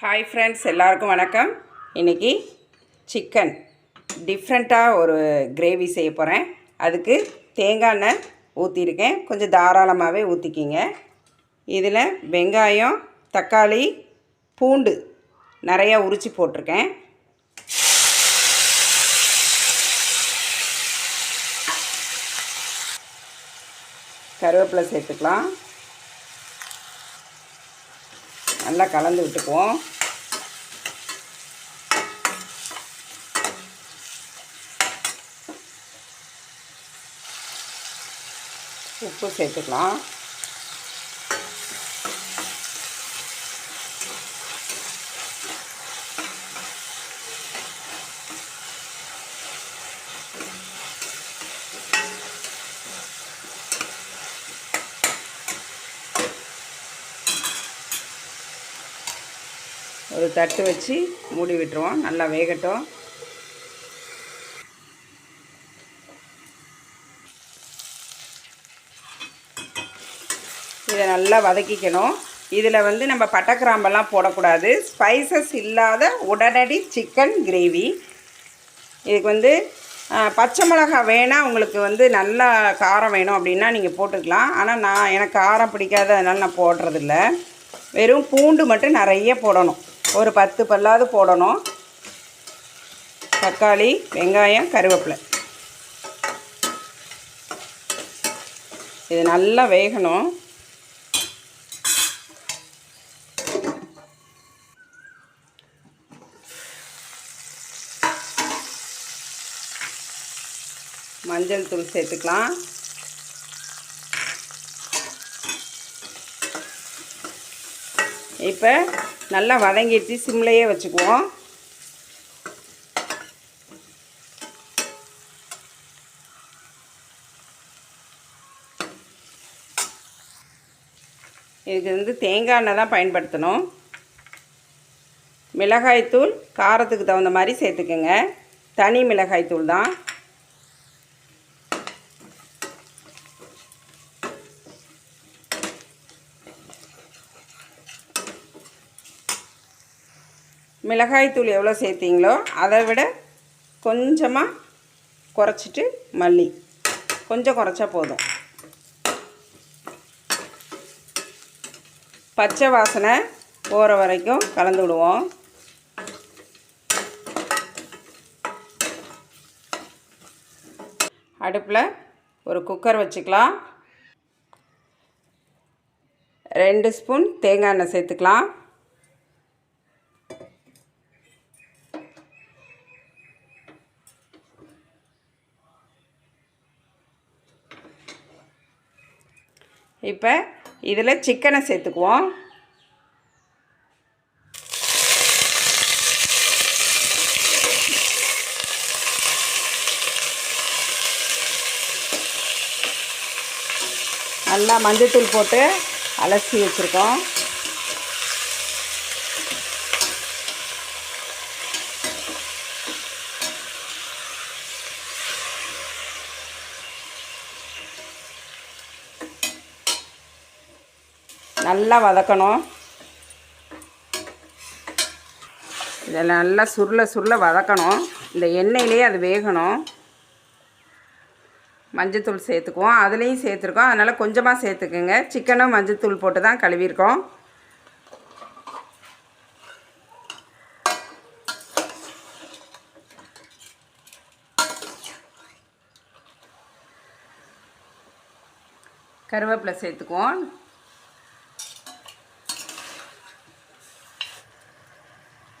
Hi friends எல்லாருக்கும் வணக்கம். இன்றைக்கி சிக்கன் டிஃப்ரெண்ட்டாக ஒரு கிரேவி செய்ய போகிறேன் அதுக்கு தேங்காய் எண்ணெய் ஊற்றிருக்கேன் கொஞ்சம் தாராளமாகவே ஊற்றிக்கிங்க இதில் வெங்காயம் தக்காளி பூண்டு நிறையா உரித்து போட்டிருக்கேன். கருவேப்பிலை சேர்த்துக்கலாம். நல்லா கலந்து விட்டுக்குவோம். உப்பு சேர்த்துக்கலாம். ஒரு தட்டு வச்சு மூடி விட்டுருவோம். நல்லா வேகட்டும். இதை நல்லா வதக்கிக்கணும். இதில் வந்து நம்ம பட்டை கிராம்பெல்லாம் போடக்கூடாது. ஸ்பைசஸ் இல்லாத உடனடி சிக்கன் கிரேவி இதுக்கு வந்து பச்சை மிளகா வேணால் உங்களுக்கு வந்து நல்லா காரம் வேணும் அப்படின்னா நீங்கள் போட்டுக்கலாம். ஆனால் நான் எனக்கு காரம் பிடிக்காது அதனால் நான் போடுறதில்ல. வெறும் பூண்டு மட்டும் நிறைய போடணும். ஒரு பத்து பல்லாவது போடணும். தக்காளி வெங்காயம் கருவேப்பிலை. இது நல்லா வேகணும். மஞ்சள் தூள் சேர்த்துக்கலாம். இப்போ நல்லா வதங்கிட்டு சிம்லையே வச்சுக்குவோம். இதுக்கு வந்து தேங்காய் எண்ணெய் தான் பயன்படுத்தணும். மிளகாய்த்தூள் காரத்துக்கு தகுந்த மாதிரி சேர்த்துக்கோங்க. தனி மிளகாய்த்தூள் தான். மிளகாய்த்தூள் எவ்வளோ சேர்த்தீங்களோ அதை விட கொஞ்சமாக குறைச்சிட்டு மல்லி. கொஞ்சம் குறைச்சா போதும். பச்சை வாசனை போகிற வரைக்கும் கலந்து விடுவோம். அடுப்பில் ஒரு குக்கர் வச்சுக்கலாம். ரெண்டு ஸ்பூன் தேங்காய் எண்ணெய் சேர்த்துக்கலாம். இப்போ இதில் சிக்கனை சேர்த்துக்குவோம். நல்லா மஞ்சத்தூள் போட்டு அலசி வச்சுருக்கோம். நல்லா வதக்கணும். இதை நல்லா சுருள சுருள வதக்கணும். இந்த எண்ணெயிலே அது வேகணும். மஞ்சத்தூள் சேர்த்துக்குவோம். அதுலேயும் சேர்த்துருக்கோம். அதனால் கொஞ்சமாக சேர்த்துக்குங்க. சிக்கனும் மஞ்சத்தூள் போட்டு தான் கழுவிருக்கோம் கருவேப்பிலை சேர்த்துக்குவோம்.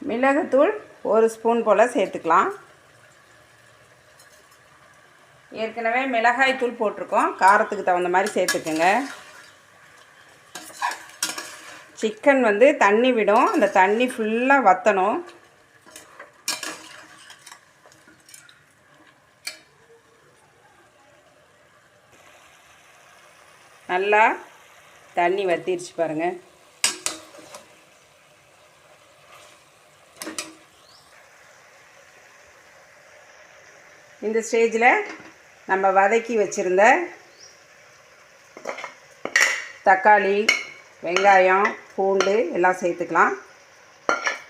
மிளகுத்தூள் ஒரு ஸ்பூன் போல் சேர்த்துக்கலாம். ஏற்கனவே மிளகாய் தூள் போட்டிருக்கோம். காரத்துக்கு தகுந்த மாதிரி சேர்த்துக்குங்க. சிக்கன் வந்து தண்ணி விடும். அந்த தண்ணி ஃபுல்லாக வற்றணும் நல்லா தண்ணி வற்றிடுச்சு பாருங்கள் இந்த ஸ்டேஜில் நம்ம வதக்கி வச்சுருந்த தக்காளி வெங்காயம் பூண்டு எல்லாம் சேர்த்துக்கலாம்.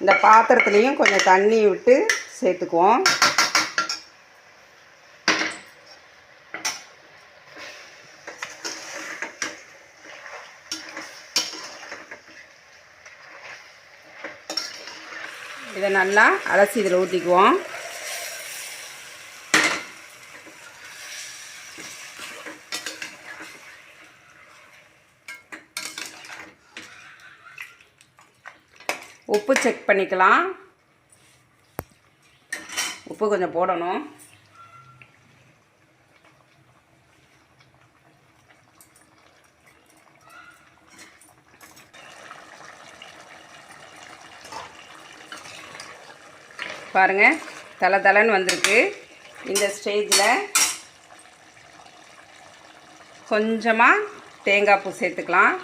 இந்த பாத்திரத்துலேயும் கொஞ்சம் தண்ணி விட்டு சேர்த்துக்குவோம். இதை நல்லா அலசி இதில் ஊற்றிக்குவோம் உப்பு செக் பண்ணிக்கலாம். உப்பு கொஞ்சம் போடணும். பாருங்கள் தலை தலைன்னு வந்திருக்கு. இந்த ஸ்டேஜில் கொஞ்சமாக தேங்காய் பூ சேர்த்துக்கலாம்.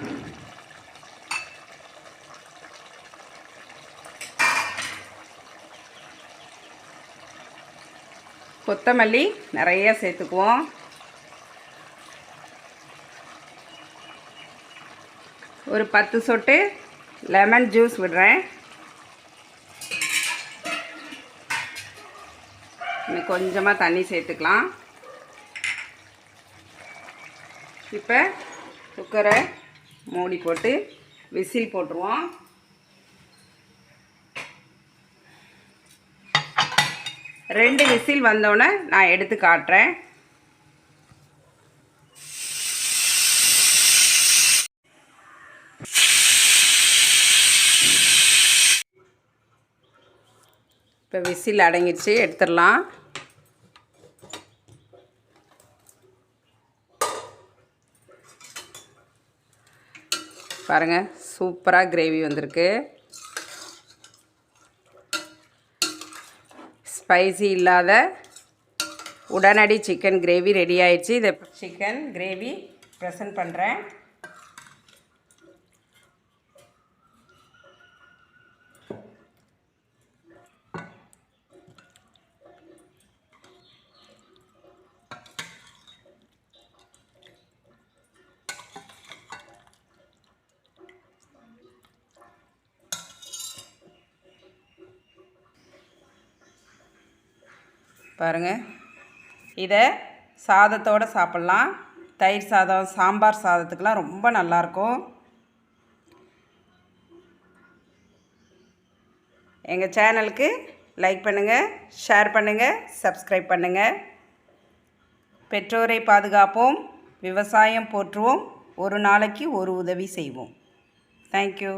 கொத்தமல்லி நிறைய சேர்த்துக்குவோம். ஒரு பத்து சொட்டு லெமன் ஜூஸ் விடுறேன். இன்னும் கொஞ்சமாக தண்ணி சேர்த்துக்கலாம். இப்போ குக்கரை மூடி போட்டு விசில் போட்டுருவோம். ரெண்டு விசில் வந்தோடனே நான் எடுத்து காட்டுறேன். இப்போ விசில் அடங்கிடுச்சு எடுத்துடலாம். பாருங்கள் சூப்பராக கிரேவி வந்திருக்கு. ஸ்பைசி இல்லாத உடனடி சிக்கன் கிரேவி ரெடி ஆயிடுச்சு. இதை சிக்கன் கிரேவி ப்ரெசன்ட் பண்ணுறேன் பாருங்கள் இதை சாதத்தோடு சாப்பிட்லாம். தயிர் சாதம் சாம்பார் சாதத்துக்கெலாம் ரொம்ப நல்லாயிருக்கும். எங்கள் சேனலுக்கு லைக் பண்ணுங்கள் ஷேர் பண்ணுங்கள் சப்ஸ்கிரைப் பண்ணுங்கள் பெற்றோரை பாதுகாப்போம் விவசாயம் போற்றுவோம் ஒரு நாளைக்கு ஒரு உதவி செய்வோம். தேங்க்யூ